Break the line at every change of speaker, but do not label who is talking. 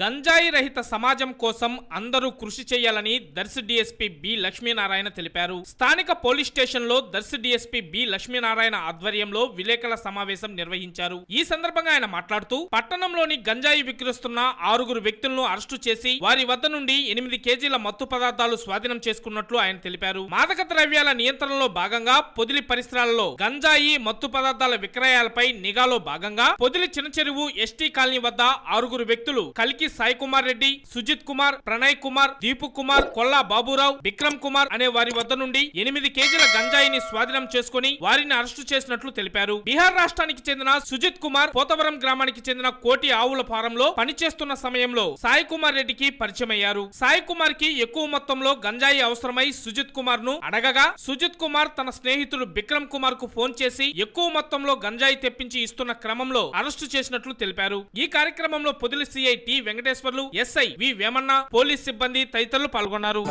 గంజాయి రహిత సమాజం కోసం అందరూ కృషి చేయాలని దర్శి డీఎస్పీ బి లక్ష్మీనారాయణ తెలిపారు. స్థానిక పోలీస్ స్టేషన్లో దర్శి డీఎస్పీ బి లక్ష్మీనారాయణ ఆధ్వర్యంలో విలేకరుల సమావేశం నిర్వహించారు. ఈ సందర్భంగా ఆయన మాట్లాడుతూ పట్టణంలోని గంజాయి విక్రయిస్తున్న ఆరుగురు వ్యక్తులను అరెస్టు చేసి వారి వద్ద నుండి ఎనిమిది కేజీల మత్తు పదార్థాలు స్వాధీనం చేసుకున్నట్లు ఆయన తెలిపారు. మాదక ద్రవ్యాల నియంత్రణలో భాగంగా పొదిలి పరిసరాలలో గంజాయి మత్తు పదార్థాల విక్రయాలపై నిఘాలో భాగంగా పొదిలి చిన్న చెరువు ఎస్టీ కాలనీ వద్ద ఆరుగురు వ్యక్తులు కలికి సాయి కుమార్ రెడ్డి సుజిత్ కుమార్ ప్రణయ్ కుమార్ దీపు కుమార్ కొల్లా బాబురావు విక్రమ్ కుమార్ అనే వారి వద్ద నుండి ఎనిమిది కేజీల గంజాయిని స్వాధీనం చేసుకుని వారిని అరెస్టు చేసినట్లు తెలిపారు. బీహార్ రాష్ట్రానికి చెందిన సుజిత్ కుమార్ పోతవరం గ్రామానికి చెందిన కోటి ఆవుల ఫారంలో పనిచేస్తున్న సమయంలో సాయి కుమార్ రెడ్డికి పరిచయం అయ్యారు సాయి కుమార్కి ఎక్కువ మొత్తంలో గంజాయి అవసరమై సుజిత్ కుమార్ను అడగగా సుజిత్ కుమార్ తన స్నేహితుడు విక్రమ్ కుమార్కు ఫోన్ చేసి ఎక్కువ మొత్తంలో గంజాయి తెప్పించి ఇస్తున్న క్రమంలో అరెస్టు చేసినట్లు తెలిపారు. ఈ కార్యక్రమంలో Podili CI T Venkateswarlu SI V Vemanna police సిబ్బంది తదితరులు పాల్గొన్నారు.